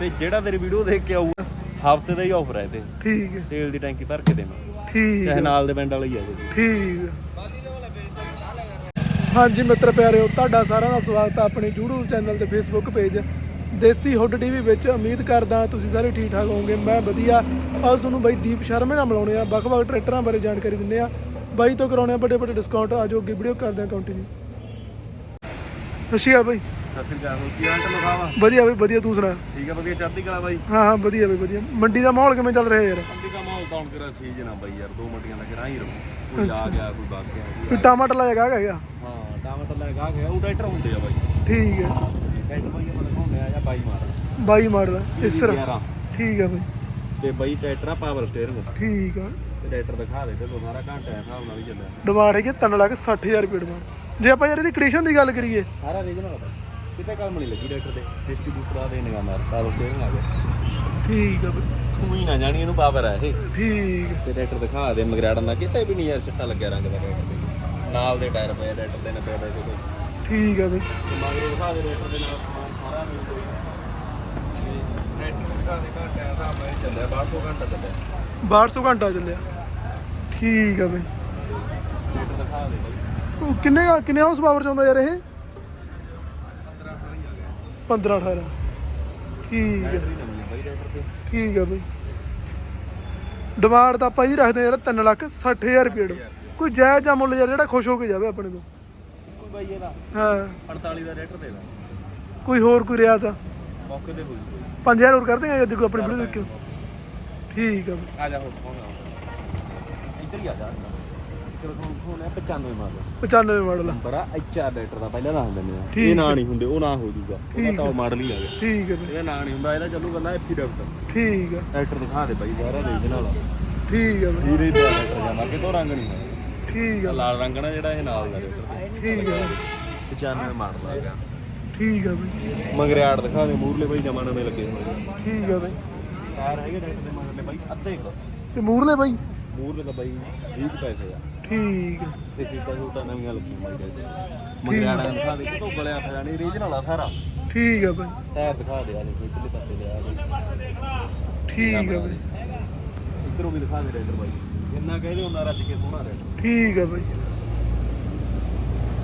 ਤੇ ਜਿਹੜਾ ਤੇਰੀ ਵੀਡੀਓ ਦੇਖ ਕੇ ਆਊਗਾ ਹਫ਼ਤੇ ਦਾ ਹੀ ਆਫਰ ਹੈ ਤੇ। ਠੀਕ ਹੈ। ਤੇਲ ਦੀ ਟੈਂਕੀ ਭਰ ਕੇ ਦੇਵਾਂ। ਠੀਕ ਚਾਹੇ ਹੈ। ਨਾਲ ਦੇ ਪਿੰਡ ਵਾਲਾ ਹੀ ਆ ਜੀ। ਠੀਕ। ਹਾਂਜੀ ਮਿੱਤਰ ਪਿਆਰਿਓ ਤੁਹਾਡਾ ਸਾਰਿਆਂ ਦਾ ਸਵਾਗਤ ਹੈ ਆਪਣੇ YouTube ਚੈਨਲ ਤੇ Facebook page Desi Hood TV ਵਿੱਚ ਉਮੀਦ ਕਰਦਾ ਤੁਸੀਂ ਸਾਰੇ ਠੀਕ ਠਾਕ ਹੋਵੋਗੇ। ਮੈਂ ਵਧੀਆ। ਆਓ ਤੁਹਾਨੂੰ ਬਾਈ ਦੀਪ ਸ਼ਰਮੇ ਨਾਲ ਮਿਲਾਉਣੇ ਆ। ਵੱਖ-ਵੱਖ ਟਰੈਕਟਰਾਂ ਬਾਰੇ ਜਾਣਕਾਰੀ ਦਿੰਦੇ ਆ। ਬਾਈ ਤੋਂ ਕਰਾਉਣੇ ਆ ਵੱਡੇ ਵੱਡੇ ਡਿਸਕਾਊਂਟ ਆਜੋ ਅੱਗੇ ਵੀਡੀਓ ਕਰਦੇ ਆ ਕੰਟੀਨਿਊ ਸਤਿ ਸ਼੍ਰੀ ਅਕਾਲ ਬਾਈ। ਸਤਿ ਸ੍ਰੀ ਅਕਾਲ ਹੋ ਕੀ ਹਾਲ ਲਖਾਵਾ ਵਧੀਆ ਬਾਈ ਵਧੀਆ ਤੂੰ ਸੁਣਾ? ਠੀਕ ਆ ਵਧੀਆ ਚੜ੍ਹਦੀ ਕਲਾ ਬਾਈ? ਹਾਂ ਹਾਂ ਵਧੀਆ ਬਾਈ ਵਧੀਆ। ਮੰਡੀ ਦਾ ਮਾਹੌਲ ਕਿਵੇਂ ਚੱਲ ਰਿਹਾ ਯਾਰ? ਅੰਦੀ ਦਾ ਮਾਹੌਲ ਤਾਂ ਹੁਣ ਕਿਹੜਾ ਸੀਜ਼ਨ ਆ ਬਾਈ ਯਾਰ ਦੋ ਮੰਡੀਆਂ ਦਾ ਕਿਹੜਾ ਹੀ ਰਹੂ। ਕੋਈ ਆ ਗਿਆ ਕੋਈ ਵਗ ਗਿਆ ਕੋਈ ਆ ਟਮਾਟਰ ਲਾਇਆ ਹੈਗਾ ਗਿਆ। ਹਾਂ ਟਮਾਟਰ ਲੈ ਗਾ ਗਿਆ ਉਹ ਟਰੈਕਟਰ ਹੁੰਦੇ ਆ ਬਾਈ। ਠੀਕ ਹੈ। ਟਰੈਕਟਰ ਬਾਈ ਆਪਾਂ ਦਿਖਾਉਂਦੇ ਆ ਜਾਂ ਬਾਈ ਮਾਰ। ਬਾਈ ਮਾਡਲ ਇਸ ਤਰ੍ਹਾਂ। 11 ਠੀਕ ਹੈ ਬਾਈ। ਤੇ ਬਾਈ ਟਰੈਕਟਰ ਆ ਪਾਵਰ ਸਟੀਅਰਿੰਗ ਠੀਕ ਆ। ਤੇ ਟਰੈਕਟਰ ਦਿਖਾ ਦੇ ਤੇ ਸਾਰਾ ਘੰਟਾ ਹੈ ਹਿਸਾਬ ਨਾਲ ਹੀ ਚੱਲਿਆ। ਡਿਮਾਂਡ ਹੈਗੀ 3 ਲੱਖ 60000 ਰੁਪਏ ਡਿਮਾਂਡ ਜੇ ਆਪਾਂ ਯਾਰ ਇਹਦੀ ਕੰਡੀਸ਼ਨ ਦੀ ਗੱਲ ਕਰੀਏ। ਸਾਰਾ ਰੀਜਨਲ ਆ ਕਿਤੇ ਕੰਮ ਨਹੀਂ ਲੱਗੀ ਟਰੈਕਟਰ ਦੇ। ਡਿਸਟ੍ਰੀਬਿਊਟਰ ਆ ਦੇ ਨਿਗਾਹ ਮਾਰ ਪਾਵਰ ਸਟੀਅਰਿੰਗ ਆ ਗਿਆ ਠੀਕ ਆ ਬਾਈ। ਤੂੰ ਹੀ ਨਾ ਜਾਣੀ ਇਹਨੂੰ ਪਾਵਰ ਆ ਇਹ। ਠੀਕ। ਤੇ ਟਰੈਕਟਰ ਦਿਖਾ ਦੇ ਮਗਰਾੜਨ ਦਾ ਕਿਤੇ ਵੀ ਨਹੀਂ ਯਾਰ ਸਿੱਟਾ ਲੱਗਿਆ ਰੰਗ ਦਾ ਟਰੈਕਟਰ ਤੇ ਨਾਲ ਦੇ ਟਾਇਰ ਪਏ ਟਰੈਕਟਰ ਦੇ 90 ਪੈਸੇ ਕੋਈ ਠੀਕ ਆ ਬਾਈ। ਮਗਰ ਦਿਖਾ ਦੇ ਟਰੈਕਟਰ ਦੇ ਨਾਲ ਸਾਰਾ ਮਿਲ ਕੋਈ ਦਿਖਾ ਦੇ ਚੱਲਿਆ 1200 ਘੰਟਾ ਚੱਲਿਆ। 1200 ਘੰਟਾ ਚੱਲਿਆ। ਠੀਕ ਆ ਬਾਈ। ਟਰੈਕਟਰ ਦਿਖਾ ਦੇ ਬਾਈ। ਉਹ ਕਿੰਨੇ ਕਿੰਨੇ ਹਾਊਸ ਪਾਵਰ ਚ ਆਉਂਦਾ ਯਾਰ ਇਹ? 15 18 ਠੀਕ ਤੇ ਠੀਕ ਆ ਬਾਈ। ਡਿਮਾਂਡ ਤਾਂ ਆਪਾਂ ਇਹਦੀ ਰੱਖਦੇ ਯਾਰ 3 ਲੱਖ 60000 ਰੁਪਏ ਕੋਈ ਜਾਇਜ਼ ਜਾਂ ਮੁੱਲ ਯਾਰ ਜਿਹੜਾ ਖੁਸ਼ ਹੋ ਕੇ ਜਾਵੇ ਆਪਣੇ ਤੋਂ ਕੋਈ ਬਾਈ ਇਹਦਾ ਹਾਂ। 48 ਦਾ ਟਰੈਕਟਰ ਦੇ ਦਾ। ਕੋਈ ਹੋਰ ਕੋਈ ਰਿਆ ਤਾਂ। ਮੌਕੇ ਤੇ ਹੋਈ 5000 ਹੋਰ ਕਰ ਦੇਗਾ ਜੇ ਕੋਈ ਆਪਣੀ ਵੀਡੀਓ ਦੇਖਿਓ ਠੀਕ ਆ ਆ ਜਾ ਹੋਰ ਫੋਨ ਇੱਧਰ ਹੀ ਆ ਜਾ। ਚਲੋ ਫੋਨ ਫੋਨ ਹੈ 95 ਮਾਡਲ 95 ਮਾਡਲ ਆ। ਨੰਬਰ ਆ ਐਚਆਰ ਲੈਟਰ ਦਾ ਪਹਿਲਾਂ ਨਾਮ ਦਿੰਦੇ ਆ। ਠੀਕ ਇਹ ਨਾਂ ਨਹੀਂ ਹੁੰਦੇ ਉਹ ਨਾਂ ਹੋ ਜਾਊਗਾ। ਉਹਦਾ ਠੀਕ ਟੌਪ ਮਾਡਲ ਹੀ ਆ ਗਿਆ ਠੀਕ ਆ ਬਾਈ ਇਹਦਾ ਨਾਂ ਨਹੀਂ ਹੁੰਦਾ ਇਹਦਾ ਚੱਲੂ ਗੱਲਾਂ ਐਫੀ ਡਾਕਟਰ ਠੀਕ ਆ ਟਰੈਕਟਰ ਦਿਖਾ ਦੇ ਬਾਈ ਸਾਰਾ ਰੀਜਨਲ ਠੀਕ ਆ ਬਾਈ ਹੀਰੇ ਦਾ ਟਰੈਕਟਰ ਜਾਂਦਾ ਕਿਤੋਂ ਰੰਗ ਨਹੀਂ ਹੋਇਆ ਠੀਕ ਆ ਲਾਲ ਰੰਗ ਨਾ ਜਿਹੜਾ ਇਹ ਨਾਲ ਦਾ ਟਰੈਕਟਰ ਠੀਕ ਆ 95 ਮਾਡਲ ਆ ਗਿਆ ਠੀਕ ਆ ਬਾਈ। ਮੰਗਰਿਆੜ ਦਿਖਾ ਦੇ ਮੂਰਲੇ ਬਾਈ ਜਮਾ ਨਵੇਂ ਲੱਗੇ ਹੋਏ ਠੀਕ ਆ ਬਾਈ। ਟਾਇਰ ਹੈਗੇ ਟਰੈਕਟਰ ਦੇ ਮਗਰਲੇ ਬਾਈ ਅੱਧੇ ਕੁ। ਤੇ ਮੂਰਲੇ ਬਾਈ? ਮੂਰਲੇ ਤਾਂ ਬਾਈ 20 ਕੁ ਪੈਸੇ ਆ। ਠੀਕ ਆ। ਤੇ ਸੀਟਾਂ ਸੂਟਾਂ ਨਵੀਆਂ ਲੱਗੀਆਂ ਬਾਈ ਦੇ ਮੰਗਰਿਆੜ ਦਿਖਾ ਦੇ ਕਿਤੋਂ ਗਲਿਆ ਪਿਆ ਨਹੀਂ ਰੀਜਨਲ ਆ ਸਾਰਾ। ਠੀਕ ਆ ਬਾਈ ਟਾਇਰ ਦਿਖਾ ਦੇ ਆ ਦੇਖੋ ਇੱਧਰਲੇ ਪਾਸੇ ਲਿਆ ਠੀਕ ਆ ਬਾਈ ਇੱਧਰੋਂ ਵੀ ਦਿਖਾ ਦੇ ਰੈਡਰ ਬਾਈ। ਜਿੰਨਾ ਕਹਿੰਦੇ ਉਹਨਾਂ ਰੱਜ ਕੇ ਸੋਹਣਾ ਰੈਡਰ ਠੀਕ ਆ ਬਾਈ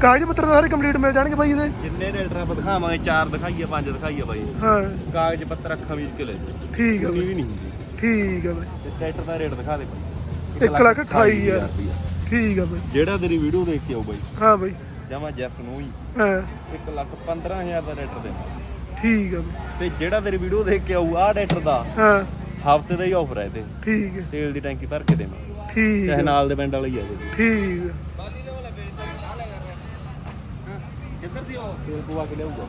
ਕਾਗਜ਼ ਪੱਤਰ ਤਾਂ ਸਾਰੇ ਕੰਪਲੀਟ ਮਿਲ ਜਾਣਗੇ ਬਾਈ ਇਹਦੇ। ਜਿੰਨੇ ਰੈਡਰ ਆਪਾਂ ਦਿਖਾਵਾਂਗੇ ਚਾਰ ਦਿਖਾਈਏ ਪੰਜ ਦਿਖਾਈਏ ਬਾਈ ਹਾਂ। ਕਾਗਜ਼ ਪੱਤਰ ਅੱਖਾਂ ਵਿੱਚ ਕਿਲੇ ਠੀਕ ਆ ਬਾਈ ਵੀ ਨਹੀਂ ਹੁੰਦੀ। ਠੀਕ ਆ ਬਾਈ ਤੇ ਟਰੈਕਟਰ ਦਾ ਰੇਟ ਦਿਖਾ ਦੇ ਬਾਈ ਇੱਕ ਲੱਖ ਅਠਾਈ ਹਜ਼ਾਰ। ਰੁਪਈਆ। ਠੀਕ ਆ ਬਾਈ। ਜਿਹੜਾ ਤੇਰੀ ਵੀਡੀਓ ਦੇਖ ਕੇ ਆਉ ਬਾਈ। ਹਾਂ ਬਾਈ। ਜਮਾ ਜੈਫ ਨੂੰ ਹੀ। ਹਾਂ। 1 ਲੱਖ 15000 ਦਾ ਰੇਟਰ ਦੇ ਠੀਕ ਆ ਬਾਈ। ਤੇ ਜਿਹੜਾ ਤੇਰੀ ਵੀਡੀਓ ਦੇਖ ਕੇ ਆਊ ਆਹ ਰੇਟਰ ਦਾ ਹਾਂ। ਹਫ਼ਤੇ ਦਾ ਹੀ ਆਫਰ ਹੈ ਤੇ। ਠੀਕ ਹੈ ਤੇਲ ਦੀ ਟੈਂਕੀ ਭਰ ਕੇ ਦੇਵਾਂ ਠੀਕ ਚਾਹੇ ਨਾਲ ਦੇ ਪਿੰਡ ਵਾਲਾ ਹੀ ਆ ਜੀ ਠੀਕ ਆ। ਕਿੱਧਰ ਸੀ ਉਹ? ਤੇਲ ਪਵਾ ਕੇ ਲਿਆਊਗਾ।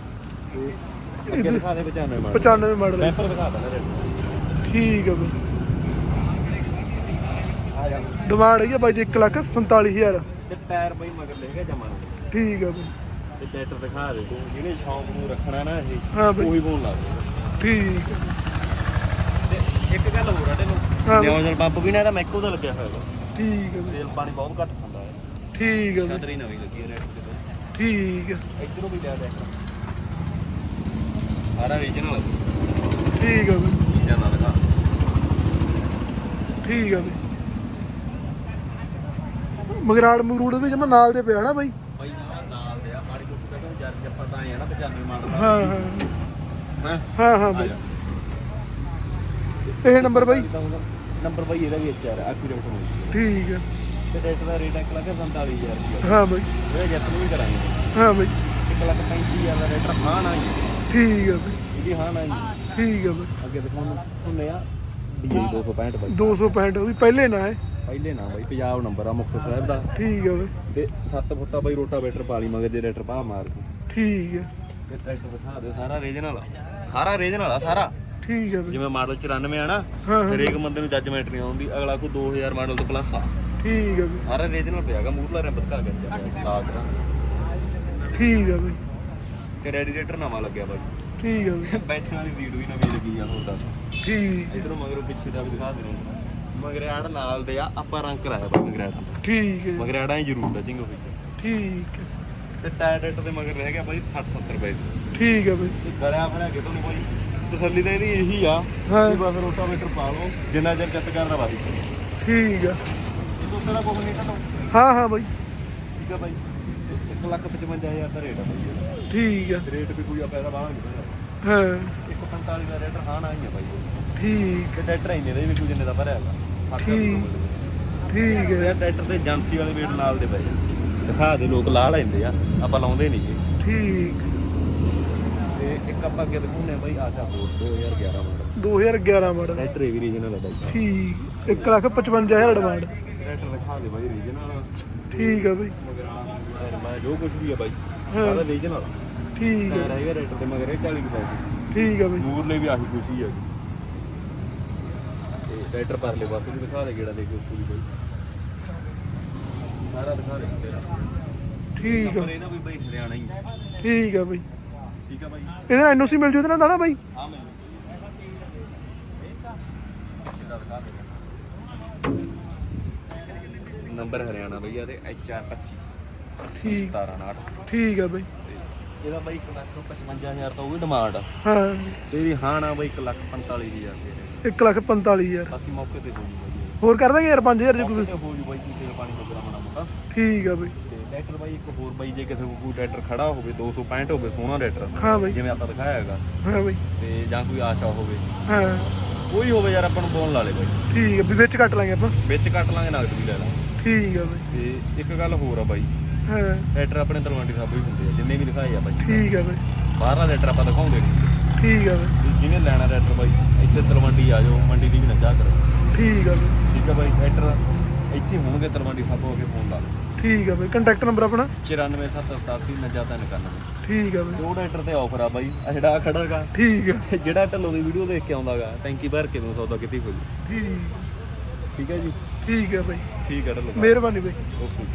ਅੱਗੇ ਦਿਖਾ ਦੇ 95 ਮਾਡਲ। 95 ਮਾਡਲ। ਪੈਪਰ ਦਿਖਾ ਦੇ ਰੇਟ। ਠੀਕ ਆ ਬਾਈ। ਡਿਮਾਂਡ ਹੈਗੀ ਆ ਬਾਈ ਦੀ 1 ਲੱਖ 47000 ਤੇ ਟਾਇਰ ਬਈ ਮਗਰ ਲੈ ਗਿਆ ਜਮਾ ਠੀਕ ਆ ਬਾਈ। ਤੇ ਟਰੈਕਟਰ ਦਿਖਾ ਦੇ। ਤੂੰ ਜਿਹਨੇ ਸ਼ੌਂਕ ਨੂੰ ਰੱਖਣਾ ਨਾ ਇਹ ਹਾਂ ਬਈ। ਉਹੀ ਫੋਨ ਲਾ ਠੀਕ ਆ। ਤੇ ਇੱਕ ਗੱਲ ਹੋਰ ਆ ਤੈਨੂੰ। ਹਾਂ ਬਈ। ਨਿਊਜ਼ਲ ਪੰਪ ਵੀ ਨਾ ਇਹਦਾ ਮੈਕੋ ਦਾ ਲੱਗਿਆ ਹੋਇਆ ਵਾ। ਠੀਕ ਆ ਬਾਈ। ਤੇਲ ਪਾਣੀ ਬਹੁਤ ਘੱਟ ਖਾਂਦਾ ਹੈ। ਠੀਕ ਆ ਬਾਈ। ਛਤਰੀ ਨਵੀਂ ਲੱਗੀ ਹੈ ਰੈਡ ਤੇ। ਠੀਕ ਆ। ਇੱਧਰੋਂ ਵੀ ਲਿਆ ਦੇਖ ਸਾਰਾ ਰੀਜਨਲ ਠੀਕ ਆ ਬਾਈ। ਜਾਂਦਾ ਦਿਖਾ। ਠੀਕ ਆ ਬਾਈ। ਮਗਰਾੜ ਮਗਰੂੜ ਵੀ ਜਮਾ ਨਾਲ ਦੇ ਪਿਆ ਨਾ ਬਾਈ। ਬਾਈ ਨਾਲ ਨਾਲ ਦੇ ਆ ਮਾੜੀ ਦਾ ਤਾਂ ਜਰ ਜੱਪਾ ਤਾਂ ਆਇਆ ਨਾ 95 ਮਾਡਲ ਹਾਂ ਹਾਂ। ਹਾਂ? ਹਾਂ ਹਾਂ ਬਾਈ। ਇਹ ਨੰਬਰ ਬਾਈ? ਨੰਬਰ ਬਾਈ ਇਹਦਾ ਵੀ ਐਚਆਰ ਐਕੂਰੇਟ ਹੋਈ ਠੀਕ ਆ। ਤੇ ਰੇਟ ਦਾ ਰੇਟ ਇੱਕ ਲੱਖ 47000 ਰੁਪਏ ਹਾਂ ਬਾਈ। ਇਹ ਜੱਟ ਨੂੰ ਵੀ ਕਰਾਂਗੇ। ਹਾਂ ਬਾਈ। ਇੱਕ ਲੱਖ 35000 ਦਾ ਰੇਟ ਹਾਂ ਨਾ ਜੀ। ਠੀਕ ਆ ਬਾਈ। ਇਹਦੀ ਹਾਂ ਨਾ ਜੀ। ਠੀਕ ਆ ਬਾਈ। ਅੱਗੇ ਦਿਖਾਉਣ ਹੁੰਨੇ ਆ। ਡੀਜ਼ਲ 265 ਬਾਈ। 265 ਉਹ ਵੀ ਪਹਿਲੇ ਨਾ ਹੈ ਪਹਿਲੇ ਨਾ ਬਾਈ ਪੰਜਾਬ ਨੰਬਰ ਆ ਮੁਕਤਸਰ ਸਾਹਿਬ ਦਾ। ਠੀਕ ਆ ਬਾਈ। ਤੇ 7 ਫੁੱਟਾ ਬਾਈ ਰੋਟਾਵੇਟਰ ਪਾਲੀ ਮਗਰ ਜੇ ਰੇਟਰ ਪਾ ਮਾਰ ਦੂ ਠੀਕ ਆ। ਤੇ ਟਰੈਕਟਰ ਦਿਖਾ ਦੇ ਸਾਰਾ ਰੀਜਨਲ ਆ। ਸਾਰਾ ਰੀਜਨਲ ਆ ਸਾਰਾ। ਠੀਕ ਆ ਬਾਈ। ਜਿਵੇਂ ਮਾਡਲ 94 ਆ ਨਾ ਹਰੇਕ ਬੰਦੇ ਨੂੰ ਜੱਜਮੈਂਟ ਨਹੀਂ ਆਉਂਦੀ ਅਗਲਾ ਕੋਈ 2000 ਮਾਡਲ ਤੋਂ ਪਲੱਸ ਆ। ਠੀਕ ਆ ਬਾਈ। ਸਾਰਾ ਰੀਜਨਲ ਪਿਆਗਾ ਮੂਰਲਾ ਰੈਂਪ ਦਿਖਾ ਕੇ ਲਾਗ ਦਾ ਠੀਕ ਆ ਬਾਈ। ਤੇ ਰੈਡੀਏਟਰ ਨਵਾਂ ਲੱਗਿਆ ਬਾਈ। ਠੀਕ ਆ ਬਾਈ। ਬੈਠਣ ਵਾਲੀ ਸੀਟ ਵੀ ਨਵੀਂ ਲੱਗੀ ਆ ਹੋਰ ਦੱਸ। ਠੀਕ ਇਧਰੋਂ ਮਗਰੋਂ ਪਿੱਛੇ ਦਾ ਵੀ ਦਿਖਾ ਦੇ ਮਗਰਿਆੜ ਨਾਲ ਦੇ ਆ ਆਪਾਂ ਰੰਗ ਕਰਾਇਆ ਬਾਈ ਮਗਰਿਆੜ ਠੀਕ ਹੈ ਮਗਰਿਆੜਾਂ ਹੀ ਜ਼ਰੂਰ ਟਚਿੰਗ ਹੋਈ ਠੀਕ ਹੈ। ਤੇ ਟਾਇਰ ਟੱਟ ਦੇ ਮਗਰ ਰਹਿ ਗਿਆ ਬਾਈ 60 70 ਰੁਪਏ ਠੀਕ ਹੈ ਬਾਈ। ਇਹ ਗਲਿਆ ਬਣਾ ਕੇ ਤੁਹਾਨੂੰ ਬਾਈ ਤਸੱਲੀ ਤਾਂ ਇਹਦੀ ਇਹੀ ਆ ਹਾਂ। ਕਿ ਬਸ ਰੋਟਾਵੇਟਰ ਪਾ ਲਓ ਜਿੰਨਾ ਚਿਰ ਚੱਤ ਕਰਦਾ ਵਾਹੀ ਠੀਕ ਆ ਇਹ ਤੋਂ ਤੇਰਾ ਕੁਝ ਨਹੀਂ ਕੱਢੋ। ਹਾਂ ਹਾਂ ਬਾਈ। ਠੀਕ ਆ ਬਾਈ। 1 ਲੱਖ 55000 ਦਾ ਰੇਟ ਆ ਬਾਈ। ਇਹਦਾ। ਠੀਕ ਆ ਰੇਟ ਵੀ ਕੋਈ ਆ ਪੈਸਾ ਬਾਹਰ ਨਹੀਂ ਹਾਂ। 145 ਦਾ ਰੇਟ ਹਾਂ ਆਈ ਆ ਬਾਈ। ਠੀਕ। ਤੇ ਟਰੈਕਟਰ ਇੰਨੇ ਦਾ ਵੀ ਕੋਈ ਜਿੰਨੇ ਦਾ ਭਰਿਆ ਹੈਗਾ ਠੀਕ। ਠੀਕ ਹੈ। ਇਹ ਟਰੈਕਟਰ ਤੇ ਏਜੰਸੀ ਵਾਲੇ ਵੇਟ ਨਾਲ ਦੇ ਪਏ ਆ। ਦਿਖਾ ਦੇ ਲੋਕ ਲਾ ਲੈਂਦੇ ਆ ਆਪਾਂ ਲਾਉਂਦੇ ਨਹੀਂ ਜੀ ਠੀਕ। ਤੇ ਇੱਕ ਆਪਾਂ ਅੱਗੇ ਦਿਖਾਉਂਦੇ ਆ ਬਾਈ ਆਸ਼ਾ ਹੋਰ 2011 ਮਾਡਲ 2011 ਮਾਡਲ ਟਰੈਕਟਰ ਇਹ ਵੀ ਰੀਜਨਲ ਹੈ ਬਾਈ। ਠੀਕ। 1 ਲੱਖ 55000 ਡਿਮਾਂਡ ਟਰੈਕਟਰ ਦਿਖਾ ਦੇ ਬਾਈ ਰੀਜਨਲ ਠੀਕ ਆ ਬਾਈ। ਮਗਰ ਮੈਂ ਜੋ ਕੁਝ ਵੀ ਆ ਬਾਈ। ਹਾਂ। ਸਾਰਾ ਰੀਜਨਲ ਠੀਕ ਟਾਇਰ ਆ ਹੈਗਾ ਟਰੈਕਟਰ ਤੇ ਮਗਰ ਇਹ 40 ਕੁ ਪੈਸੇ ਠੀਕ ਆ ਬਾਈ। ਮੂਰਲੇ ਵੀ ਆਹੀ ਖੁਸ਼ੀ ਹੈ ਤੇ ਟਰੈਕਟਰ ਪਰਲੇ ਪਾਸੇ ਵੀ ਦਿਖਾ ਦੇ ਕਿਹੜਾ ਦੇ ਕੇ ਪੂਰੀ ਬਾਈ ਸਾਰਾ ਦਿਖਾ ਦੇ ਤੇਰਾ ਠੀਕ ਆ। ਪਰ ਇਹਦਾ ਵੀ ਬਾਈ ਹਰਿਆਣਾ ਹੀ ਹੈ। ਠੀਕ ਆ ਬਾਈ। ਠੀਕ ਆ ਬਾਈ। ਇਹਦੇ ਨਾਲ ਐਨਓਸੀ ਮਿਲ ਜੂ ਇਹਦੇ ਨਾਲ ਤਾਂ ਨਾ ਬਾਈ ਆ ਮੈਂ ਨੰਬਰ ਹਰਿਆਣਾ ਭਈਆ ਤੇ HR 25 ਠੀਕ। 17 ਠੀਕ ਆ ਬਾਈ। ਇਹਦਾ ਬਾਈ 1 ਲੱਖ 55000 ਤਾਂ ਉਹ ਵੀ ਡਿਮਾਂਡ ਆ। ਹਾਂ। ਤੇ ਇਹਦੀ ਹਾਂ ਨਾ ਬਾਈ 1 ਲੱਖ 45000 ਦੇ। 1 ਲੱਖ 45000 ਬਾਕੀ ਮੌਕੇ ਤੇ ਹੋ ਜੂ ਬਾਈ ਹੋਰ ਕਰ ਦਾਂਗੇ ਯਾਰ 5000 ਜੇ ਮੌਕੇ ਕੋਈ ਤੇ ਹੋ ਜੂ ਬਾਈ ਤੇਲ ਪਾਣੀ ਹੋ ਗਿਆ ਮਣਾ ਮੋਟਾ। ਠੀਕ ਆ ਬਾਈ। ਤੇ ਟਰੈਕਟਰ ਬਾਈ ਇੱਕ ਹੋਰ ਬਾਈ ਜੇ ਕਿਸੇ ਕੋਲ ਕੋਈ ਟਰੈਕਟਰ ਖੜਾ ਹੋਵੇ 265 ਹੋਵੇ ਸੋਹਣਾ ਟਰੈਕਟਰ। ਹਾਂ ਬਾਈ। ਜਿਵੇਂ ਆਪਾਂ ਦਿਖਾਇਆ ਹੈਗਾ। ਹਾਂ ਬਾਈ। ਤੇ ਜਾਂ ਕੋਈ ਆਸ਼ਾ ਹੋਵੇ। ਹਾਂ। ਕੋਈ ਹੋਵੇ ਯਾਰ ਆਪਾਂ ਨੂੰ ਫੋਨ ਲਾ ਲੇ ਬਾਈ। ਠੀਕ ਆ ਵੀ ਵਿੱਚ ਕੱਟ ਲਾਂਗੇ ਆਪਾਂ। ਵਿੱਚ ਕੱਟ ਲਾਂਗੇ ਨਗਦ ਵੀ ਲੈ ਲਾਂਗੇ। ਠੀਕ ਆ ਬਾਈ। ਤੇ ਇੱਕ ਗੱਲ ਹੋਰ ਆ ਬਾਈ। ਹਾਂ। ਟਰੈਕਟਰ ਆਪਣੇ ਤਲਵੰਡੀ ਸਾਬੋ ਹੀ ਹੁੰਦੇ ਆ ਜਿੰਨੇ ਵੀ ਦਿਖਾਏ ਆ ਬਾਈ। ਠੀਕ ਆ ਬਾਈ। ਬਾਹਰਲਾ ਟਰੈਕਟਰ ਆਪਾਂ ਦਿਖਾਉਂਦੇ ਨਹੀਂ। ਠੀਕ ਆ ਬਾਈ। ਤੇ ਜਿਹਨੇ ਲੈਣਾ ਟਰੈਕਟਰ ਬਾਈ। ਇੱਥੇ ਤਲਵੰਡੀ ਆ ਜਾਓ ਮੰਡੀ ਦੀ ਵੀ ਨਾ ਜਾ ਕਰੋ। ਠੀਕ ਆ ਬਾਈ। ਠੀਕ ਆ ਬਾਈ ਟਰੈਕਟਰ ਇੱਥੇ ਹੋਣਗੇ ਤਲਵੰਡੀ ਸਾਬੋ ਹੋ ਕੇ ਫੋਨ ਲਾ ਲਓ। ਠੀਕ ਆ ਬਾਈ। ਕੰਟੈਕਟ ਨੰਬਰ ਆਪਣਾ? 94787 993 ਠੀਕ ਆ ਬਾਈ। ਉਹ ਟਰੈਕਟਰ ਤੇ ਆਫਰ ਆ ਬਾਈ। ਆ ਜਿਹੜਾ ਆਹ ਖੜਾਗਾ ਠੀਕ ਆ। ਜਿਹੜਾ ਢੱਲੋ ਦੀ ਵੀਡੀਓ ਦੇਖ ਕੇ ਆਉਂਦਾਗਾ ਟੈਂਕੀ ਭਰ ਕੇ ਨੂੰ ਸੌਦਾ ਕਿਤੇ ਹੋ ਜੀ ਠੀਕ। ਠੀਕ ਹੈ ਜੀ। ਠੀਕ ਆ ਬਾਈ। ਠੀਕ ਹੈ ਢੱਲੋ। ਮਿਹਰਬਾਨੀ ਬਾਈ। ਓਕੇ